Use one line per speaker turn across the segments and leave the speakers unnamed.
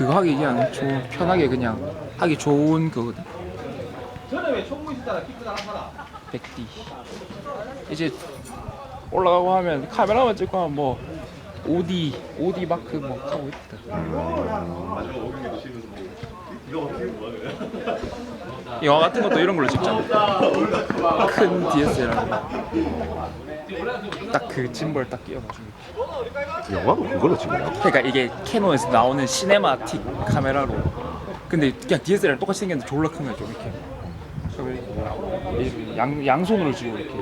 그거 하기 그냥 좋은 편하게 그냥 하기 좋은 그거거든.
전에 왜 총무 있었잖아 키크 하나 사라
백디. 이제 올라가고 하면 카메라만 찍고 하면 뭐 오디 오디 마크 뭐 하고 있다. 영화 같은 것도 이런 걸로 찍잖아. 큰 DSLR. 딱 그 짐벌 딱 끼워가지고.
영화도 그걸로 찍어요?
그러니까 이게 캐논에서 나오는 시네마틱 카메라로. 근데 그냥 DSLR 똑같이 생겼는데 졸라 큰 거죠 이렇게. 그래서 양 양손으로 쥐고 이렇게.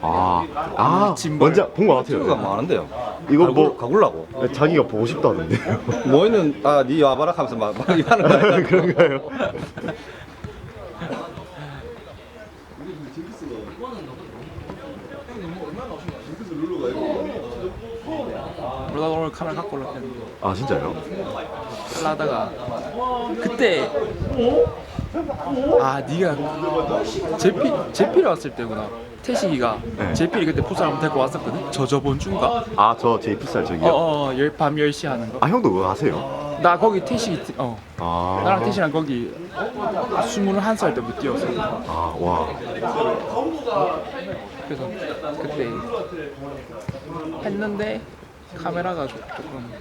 아, 아,
짐벌.
먼저 본것
키크가
같아요.
많은데요
이거 뭐
가굴라고
자기가 보고 싶다던데요.
모이는 아니 와봐라 하면서 막, 막 하는 거야
그런가요?
그러다가 오늘 카메라 갖고 올라왔는데
아 진짜요?
하다가 그때 아 네가 제피 제피를 왔을 때구나 태식이가
네.
제피를 그때 풋살 한번 데리고 왔었거든 저 저번 주인가
아 저 제이프살 저기요.
어어 열- 밤 10시 하는
아 형도 그거?
거나 거기 태식이 어
아.
나랑 태식이랑 거기 21살 때부터 뛰었어
아 와.
그래서 그때 했는데 카메라가 조- 조금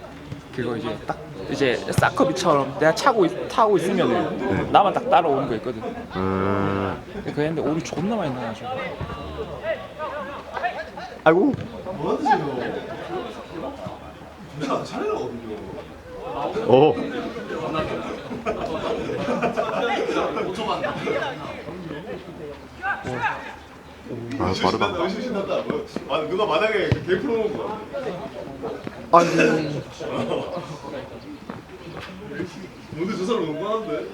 그거 이제 딱 이제 사커비처럼 내가 차고 있, 타고 있으면은
네.
나만 딱 따라오는 거 있거든
음.
그거 했는데 오류 존나 많이 나가지고
아이고. 오. 아 빠르다.
신신났다. 뭐, 아, 누가 만약에 개 풀어놓은 거.
아니.
뭔데 저 사람 너무 뻔한데?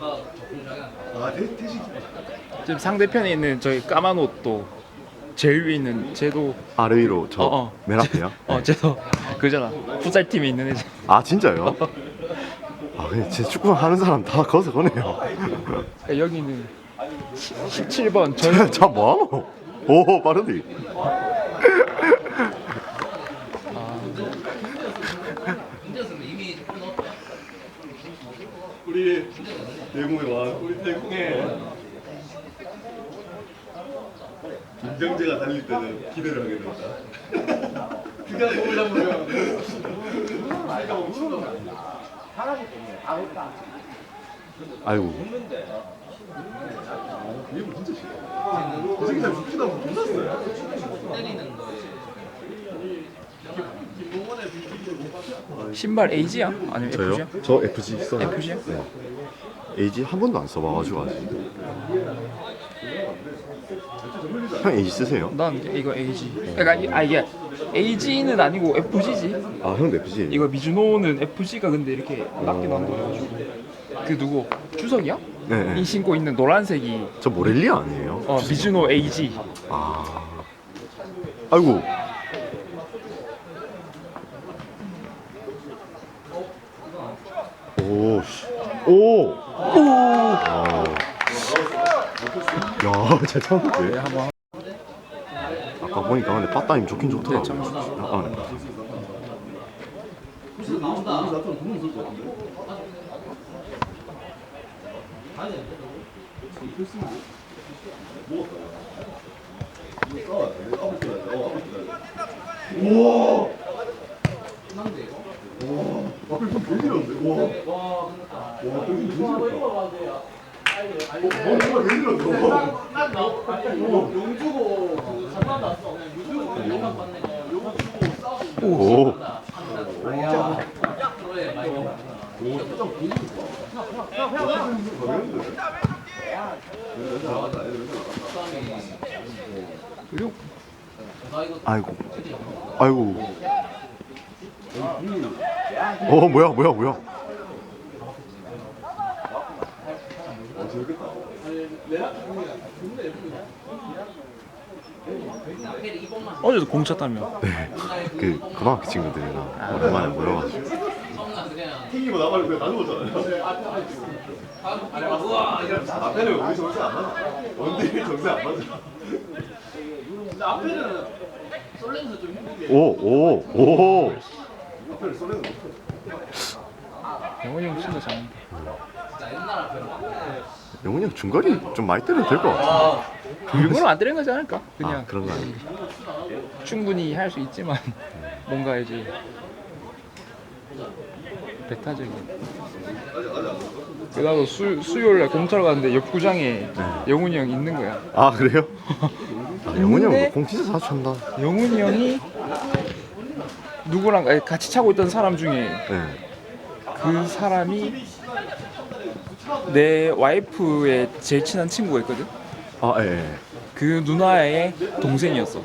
아.
지금 상대편에 있는 저희 까만 옷도 제일 위에 있는 쟤도
아래 위로 저
어, 어.
맨 앞에요?
어 쟤도 그잖아 풋살 팀에 있는 애잖아
아 진짜요? 아 근데 제 축구 하는 사람 다 거기서 거네요.
그러니까 여기는 17번 전
자 뭐하노? 오 빠르디.
우리 대공에 와. 우리 대공에. 김정재가 달릴 때는 기대를 하게 된다. 그가 몸을 잡으면. 그가 멈추는
아 이고.
이분 진짜 싫어. 저 새끼 잘 죽지도 않고 못났어요.
신발 AG야? 아니면
저요?
FG야?
저 FG 써요.
FG야?
네. AG 한 번도 안 써봐가지고 아직. 형 AG 쓰세요?
난 이거 AG 그러니까 이- 아 이게 AG는 아니고 FG지
아 형도 FG.
이거 미즈노는 FG가 근데 이렇게 낮게 나온다가지고 그 누구 주석이야?
네.
이 신고 있는 노란색이
저 모렐리아 아니에요?
어 미즈노 AG
아. 아이고. 오. 씨. 오. 오. 야, 잘 참는데.
한번
아까 보니까 근데 빠따임 좋긴 좋더라고.
네, 참
아, 네.
앞에 좀 개지렸는데. 와. 와, 저기 개지렸다. 어, 정말 개지렸다.
오.
그리고
아이고. 아이고. 어, 뭐야, 뭐야, 뭐야.
어제도 공 쳤다며
네. 그 고등학교 친구들이랑 오랜만에 모여가지고.
튀기고 나발이 그냥 다 죽었잖아요. 앞에는 우리 정세 안 맞아. 원딜 정세 안 맞아.
앞에는 솔레
오, 오, 오.
영훈이 형 진짜 잘한다.
영훈이 형 중거리 좀 많이 때려도 될 것 같아.
일부러 안 때리는 거지 않을까? 그냥
아, 그런 거 아니야.
충분히 할 수 있지만 뭔가 이제 배타적인. 나도 수 수요일날 공차로 갔는데 옆 구장에 영훈이 형 있는 거야.
아, 그래요? 아, 영훈이
있는데?
형공 진짜 자주 찬다.
영훈이 형이 누구랑 아니, 같이 차고 있던 사람 중에
네.
그 사람이 내 와이프의 제일 친한 친구가 있거든.
아, 예. 예.
그 누나의 동생이었어.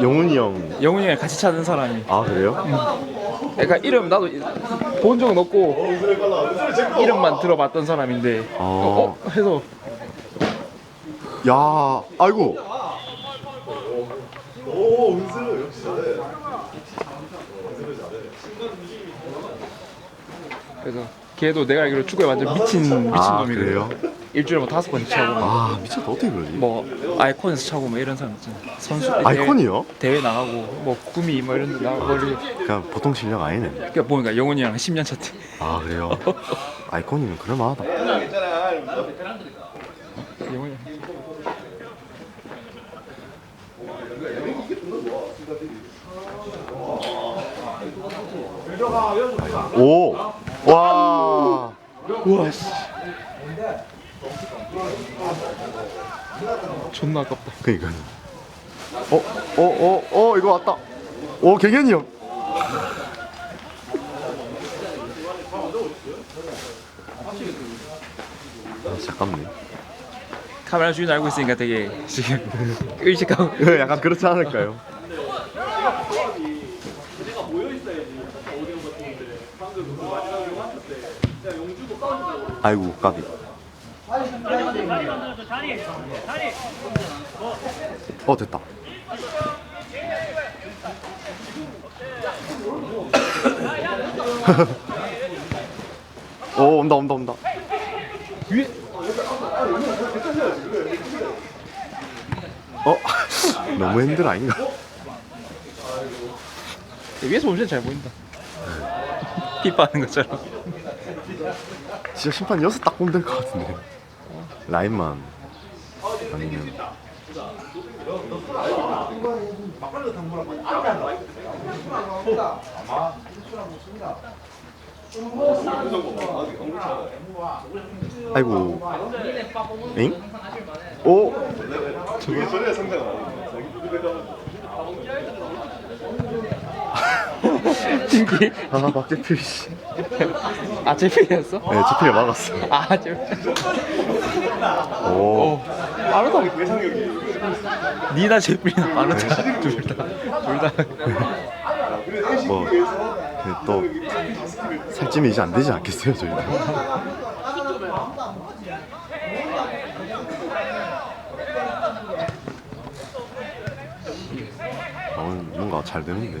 영훈이 형.
영훈이 형이 같이 차는 사람이.
아, 그래요?
그러니까 이름 나도 본 적은 없고 이름만 들어봤던 사람인데
아.
어, 어? 해서
야, 아이고.
그래서 걔도 내가 알기로 축구에 완전 미친 미친
아,
놈이거든.
그래요?
일주일에 뭐 다섯 번씩 차고
아, 미쳤다. 어떻게 그러지?
뭐 아이콘에서 차고 뭐 이런 사람 있잖아. 선수
아이콘이요?
대회, 대회 나가고 뭐 구미 뭐 이런 데 나가고 머리
그냥 보통 실력 아니네.
그러니까 보니까 영훈이랑 10년 차때
아, 그래요? 아이콘이면 그럴만하다.
영훈이
오! 와!
우와 씨 존나 아깝다.
그니까. 어, 어, 어, 어, 이거 왔다. 오, 경현이 형. 아, 잠깐만.
카메라 주인 알고 있으니까 되게 지금 의식하고
약간 그렇지 않을까요? 아이고 까비 어 됐다 오 온다 온다 온다
위에
어 너무 핸들 아닌가
위에서 보면 잘 보인다. 피파 하는 것처럼.
진짜 심판 여섯 딱 보면 될것 같은데 라인만 아니면 아이고 엥? 오?
팀기
아 박재필 씨
아 제필이었어?
네, 재필이 막았어
아 제필.
오
어. 빠르다. 니나 제필이나 빠르다. 둘 다. 둘 다.
뭐, 네, 또 살찌면 이제 안 되지 않겠어요 저희도 어, 뭔가 잘 되는데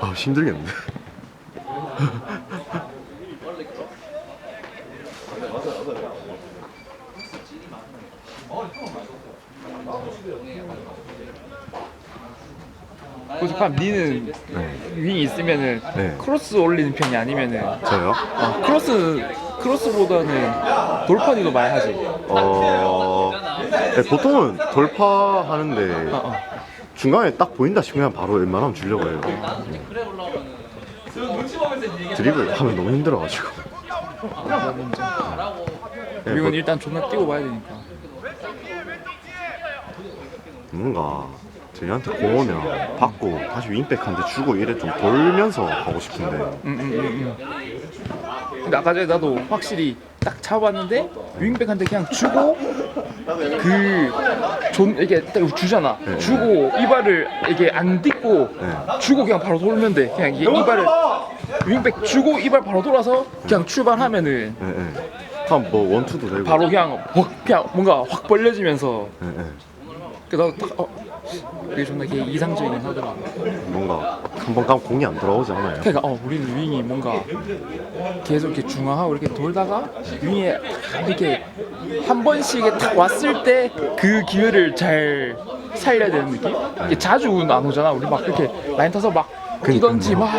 아 힘들겠네
고집함 니는
네.
윙 있으면은
네.
크로스 올리는 편이 아니면은
저요?
어, 크로스 크로스보다는 돌파니도 많이 하지.
어 네, 보통은 돌파하는데
어, 어.
중간에 딱 보인다 싶으면 바로 웬만하면 주려고 해요 드리블 하면 너무 힘들어가지고 네, 뭐-
일단 존나 뛰고 봐야 되니까.
뭔가 저희한테 공 오면 받고 다시 윙백한테 주고 이래 좀 돌면서 하고 싶은데
응, 응, 응, 응. 근데 아까 전에 나도 확실히 딱 잡았는데 윙백한테 그냥 주고 그존 이게 딱 주잖아.
네.
주고 이발을 이게 안 딛고
네.
주고 그냥 바로 돌면 돼. 그냥 이게 이발을 윙백 주고 이발 바로 돌아서 그냥 출발하면은
예, 예. 한뭐 원투도 되고.
바로 그냥 확 그냥 뭔가 확 벌려지면서
예, 예.
그다음 딱 어, 그게 존나 이게 이상적이긴 하더라고.
뭔가 한 번 가면 공이 안 돌아오지 않아요?
그러니까 어 우리는 윙이 뭔가 계속 이렇게 중앙하고 이렇게 돌다가 윙에 이렇게 한 번씩 이렇게 탁 왔을 때 그 기회를 잘 살려야 되는 느낌? 이게 자주는 안 오잖아. 우리 막 이렇게 라인 타서 막 뛰던지 막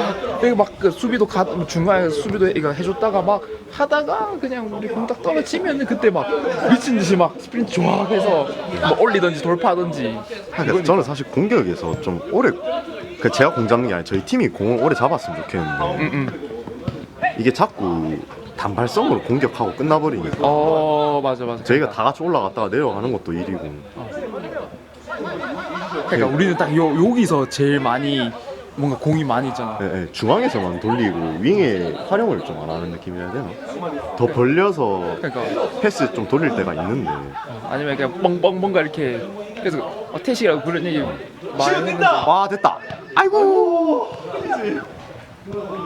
여기 막그 수비도 가 중간에 수비도 이거 해줬다가 막 하다가 그냥 우리 공딱 떨어지면은 그때 막 미친 듯이 막 스프린트 좋아 해서 뭐 올리던지 돌파하던지.
그러니까 저는 사실 공격에서 좀 오래 그 제가 공 잡는 게 아니라 저희 팀이 공을 오래 잡았으면 좋겠는데
응응
이게 자꾸 단발성으로 공격하고 끝나버리니까.
어 맞아 맞아.
저희가 다 같이 올라갔다가 내려가는 것도 일이고.
그러니까 우리는 딱 요, 여기서 제일 많이 뭔가 공이 많이 있잖아.
예, 예, 중앙에서만 돌리고 윙에 활용을 좀 안 하는 느낌이라 해야 되나? 더 벌려서
그러니까.
패스 좀 돌릴 때가 있는데.
아니면 그냥 뻥뻥 뭔가 이렇게 그래서 어, 태식이라고 그런 얘기 많이
와 됐다! 아이고!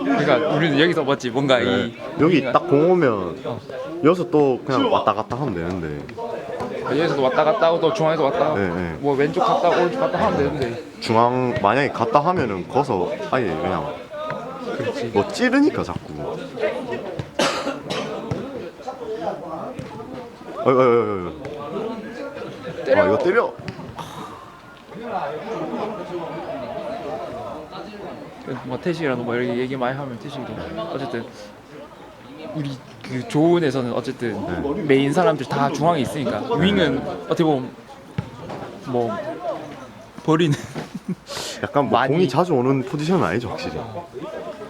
그러니까 우리는 여기서 맞지 뭔가
예,
이
여기 딱 공 오면 여기서 또 그냥 왔다 갔다 하면 되는데.
여기서도 왔다 갔다 하고 또 중앙에서 왔다
예, 예.
뭐 왼쪽 갔다 오른쪽 갔다 하면 되는데
중앙 만약에 갔다 하면은 거서 아예 그냥 뭐 찌르니까 자꾸. 어이 어이 어이 어이 아 이거 때려?
뭐 태식이라도 뭐 이렇게 얘기 많이 하면 태식이도. 어쨌든 우리 그 조은에서는 어쨌든
네.
메인 사람들 다 중앙에 있으니까 윙은 어떻게 보면 뭐 버리는
약간 뭐
많이-
공이 자주 오는 포지션은 아니죠 확실히.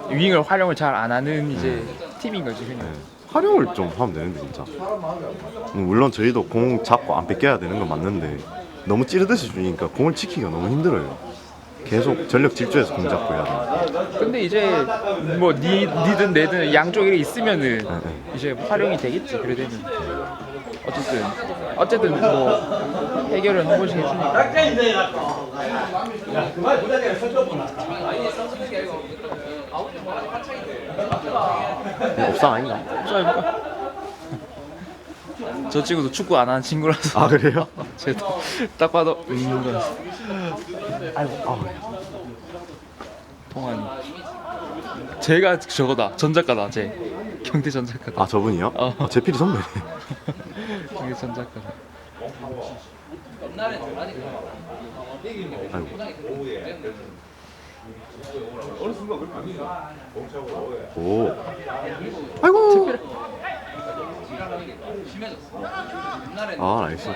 윙을 활용을 잘 안 하는 이제 팀인 거지 그냥.
네. 활용을 좀 하면 되는데 진짜. 음, 물론 저희도 공 잡고 안 뺏겨야 되는 건 맞는데 너무 찌르듯이 주니까 공을 지키기가 너무 힘들어요. 계속 전력 질주해서 공 잡고 해야 돼
근데 이제 뭐 니, 니든 내든 양쪽에 있으면은
네, 네.
이제 활용이 되겠지 그래 되면 어쨌든. 어쨌든 뭐 해결은 한 번씩 해주니까
이거 옵상 아닌가?
저 친구도 축구 안 하는 친구라서.
아 그래요?
쟤도 딱 봐도 음 이런
아이고 아,
통환이. 제가 저거다. 전작가다 쟤 경태 전작가다.
아 저분이요?
어.
아, 제필이 선배네.
경태 전작가다
아이고 오 아이고 아 나이스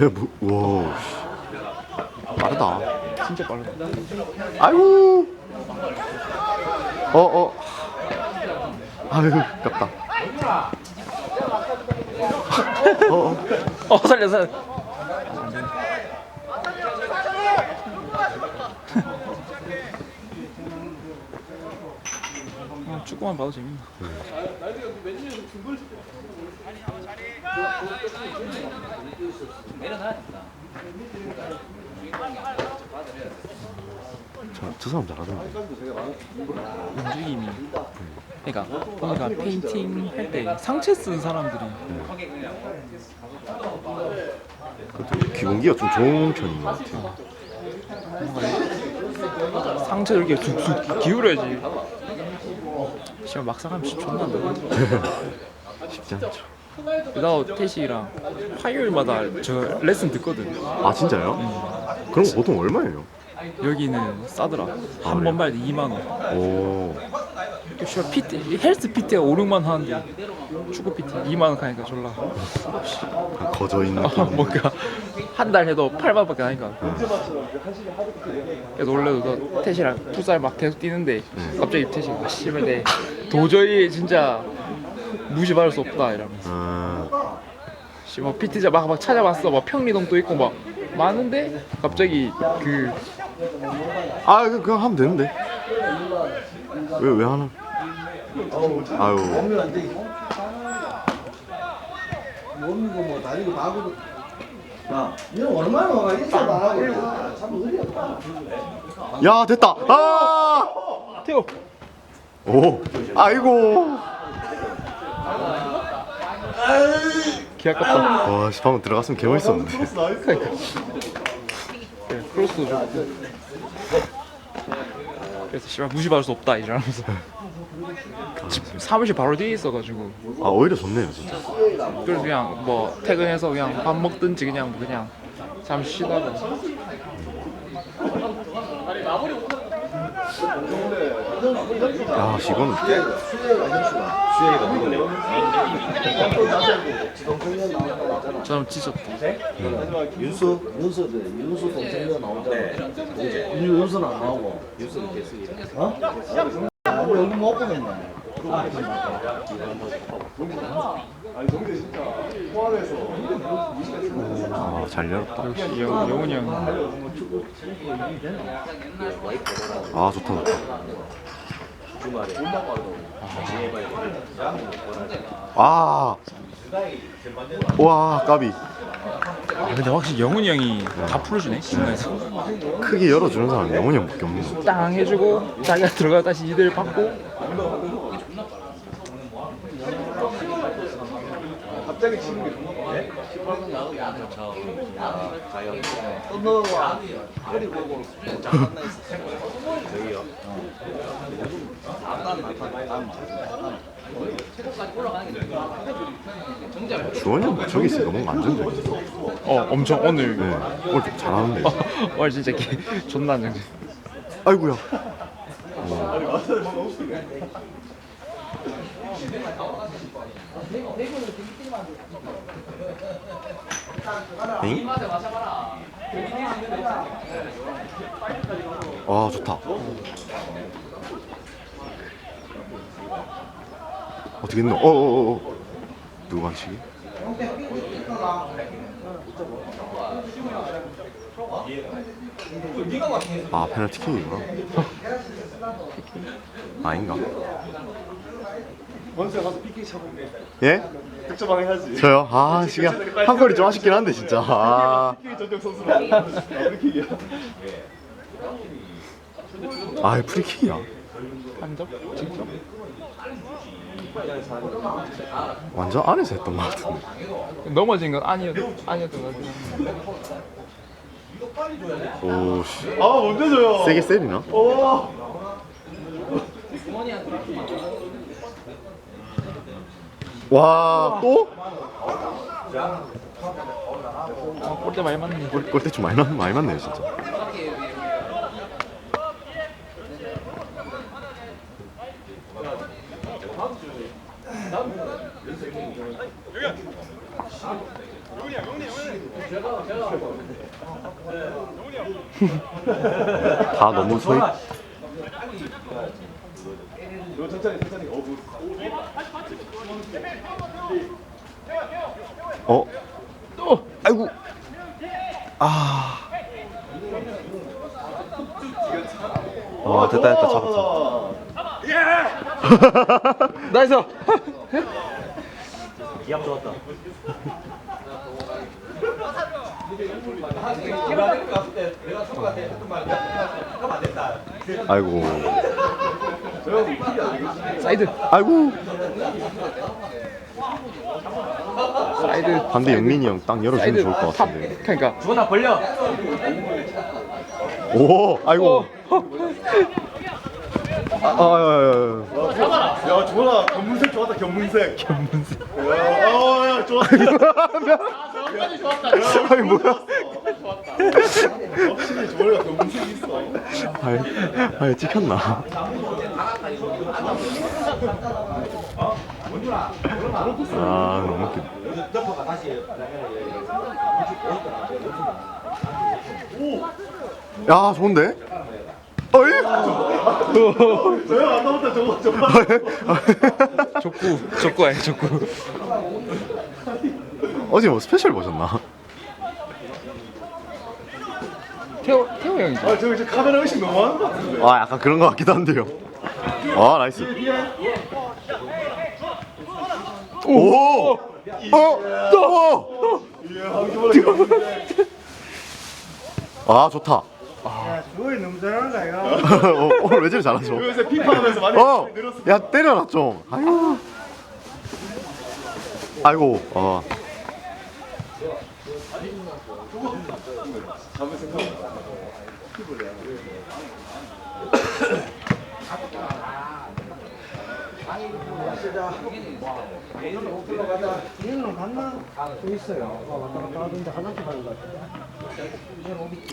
야, 뭐, 와, 씨. 빠르다.
진짜 빠르다
아이고. 어, 어. 아이고, 아깝다. 어, 어.
어 살려 살려 축구만 봐도 재밌나
저, 저 사람 잘하던데.
움직임이. 그러니까 보니까 페인팅 할 때 상체 쓴 사람들이.
그것도 기본기가 좀 좋은 편인 것 같아요.
뭔가 상체를 이렇게 쑥쑥 기울여야지 씨발 막상 하면 진짜 존나 안
쉽지 않죠.
나 태식이랑 화요일마다 저 레슨 듣거든
아, 진짜요? 그럼 보통 얼마예요?
여기는 싸더라 한
그래요?
번말 2만 원
오,
씨발 PT 헬스 PT가 5, 6만 원 하는데 축구 PT 2만 원 가니까 졸라
거저 있는
어,
느낌.
뭔가 한 달 해도 8만 밖에 안 하니까 그래서 원래도 너 태시랑 풋살 막 계속 뛰는데 갑자기 태시가 아, 씨발 내 도저히 진짜 무시받을 수 없다 이러면서
아,
씨 막 PT자 막, 막 찾아봤어 막 평리동도 있고 막 많은데 갑자기 그
아, 그냥 하면 되는데. 왜, 왜 하나? 아유.
야, 이거 얼마나 와 인사도 안 하고. 야, 참 의리 없다.
야 됐다 아!
태호
오. 아이고.
기 아깝다.
와 씨, 방금 들어갔으면 개 멋있었는데.
그래, 크로스도 좋고 그래서 씨발 무시받을 수 없다 이러면서. 집- 사무실 바로 뒤에 있어가지고.
아 오히려 좋네요 진짜.
그래서 그냥 뭐 퇴근해서 그냥 밥 먹든지 그냥 뭐 그냥 잠시 쉬다가
야 씨, 이거는
저는 찢었다
윤수, 윤수 동생도 나오잖아. 동생. 윤- 윤수는 안 나오고. 윤수는 계속 어? 아, 얼굴 못 보겠네.
아 잘 열었다
역시 영, 영훈이 형
아 좋다 좋다 아. 와 까비
아, 근데 확실히 영훈이 형이 다 풀어주네 중간에서
크게 열어주는 사람 영훈이 형밖에 없는 거
땅 해주고 자기가 들어가 다시 이들 받고
또 넣어와. 허리 보고.
주원이 형 저기 있으니까 뭔가 안정적이어
어 엄청 오늘
네 오늘 좀 잘하는데.
오늘 진짜 개, 존나 안
아이고야. 엥? 아 좋다 어떻게 했노? 어어어어 누구 반칙이? 아 페널티킥이구나 아닌가?
원수에 가서 PK 쳐보면
예?
득점왕 해야지.
저요? 아 지금 한 골이 좀 아쉽긴 한데 진짜 아,
PK 전적 선수라. 아, 프리킥이야.
아 프리킥이야
한적 직접
완전 안에서 했던 것 같은데
넘어진 건 아니었 아니었던 것 같아
오씨
아, 먼저 줘요.
세게 세리나?
오.
와 또?
아, 골대 많이 맞네
골, 골대 좀 많이, 맞, 많이 맞네요 진짜 다 너무
천천히. 어, 뭐.
어? 또! 아이고 아. 아 됐다 됐다 잡았어
나이스
아이고
사이드
아이고
사이드
반대 영민이 형딱 열어주면 좋을
것탑
같은데
그러니까
주원아 벌려.
오 아이고 아, 아, 아, 아,
야, 좋아. 견문색 좋았다. 견문색. 견문색. 야, 어, 야, 좋았다.
아. 아니 뭐야
확실히 조원이가 견문색이 있어.
아이 아이 찍혔나 아 너무 웃겨 야 좋은데 어이
저형 안 나왔다. 저거 저거.
족구 족구 아니 족구
어제 뭐 스페셜 보셨나
태호 태호 형이죠
아, 저거 이제 카메라 의식 너무 하는 것 같은데.
아 약간 그런 것 같기도 한데요 아 나이스 오 어! 또! 아 좋다.
주호이 너무 잘한다 이거
어, 오늘 왜 저리 잘하죠?
요새 피파하면서 많이
어,
늘었어
야 때려라 좀. 아유. 아이고. 어.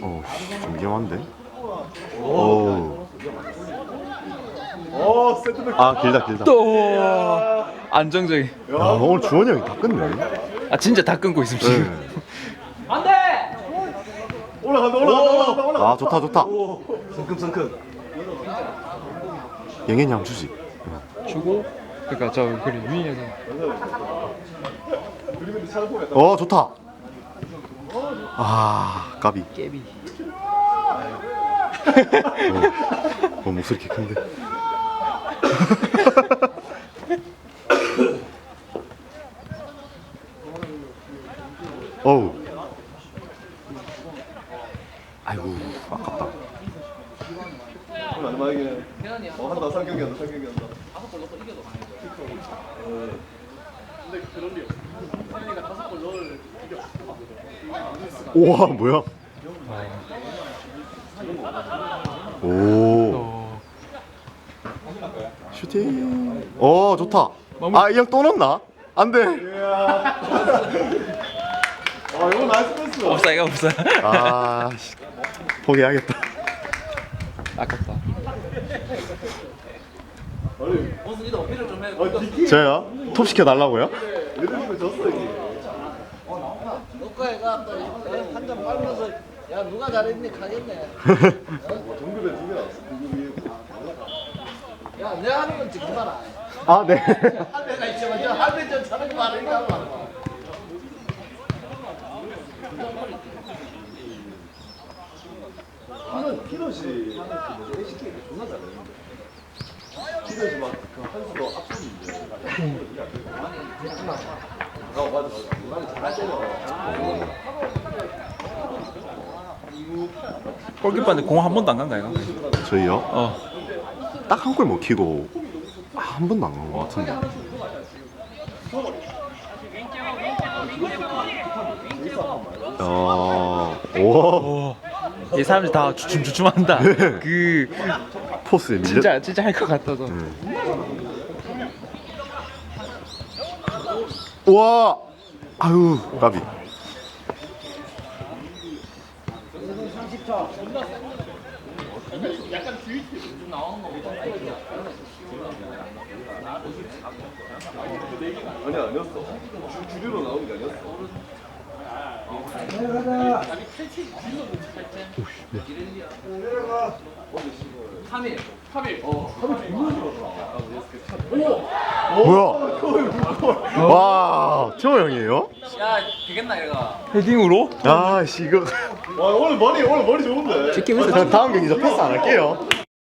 어, 좀 위험한데? 오.
어 세트백
아 길다 길다.
또 안정적인.
야, 오늘 주원이 형이 다 끝내.
아 진짜 다 끊고 있음 지금.
올라간다
아 좋다 좋다.
성큼성큼.
영현이 형 주지.
주고 그러니까 저 그래 위에서
어 좋다. 아 까비.
깨비.
어, 어 목소리 개 큰데. 어우. 아이고 아깝다.
오늘 만약에 어 한다 상경이 한다 상경이 한다
우와 뭐야? 오
어.
슈팅. 어 좋다. 아이 형또 넣나? 안 돼.
아 이거 나이스 패스
없사이가 없어.
아 씨. 포기해야겠다.
아깝다.
어 디키
저요? 톱 시켜 달라고요?
얘들 졌어 이게
녹화해가 또한잔 빨면서 야 누가 잘했니 가겠네.
동급에 두개 나왔어 동급 위에
야 내가 하는 건 찍지 마라.
아 네.
할배가 있지만 저 할배 저 차는 거 말이야.
피넛 피넛이 그 뭐지 LCK 존나 잘해 피넛이 막그 한수도 앞서는데 아 맞아 맞아 나는 잘 때려
골키퍼한테 공 한 번도 안 간다 이거.
저희요?
어.
딱 한 골 먹히고 한 번도 안 간 것 같은데. 어, 오,
오. 이 사람들 다 주춤주춤한다. 그
포스에 밀려.
진짜 진짜 할 것 같아서.
와, 아유, 까비.
아니 아니었어 주, 주류로 나오는 게 아니었어
뭐야? 와, 저 형이에요?
헤딩으로?
아, 씨, 이거.
와 오늘 머리 오늘 머리 좋은데?
저 다음 경기 저 패스 안 할게요.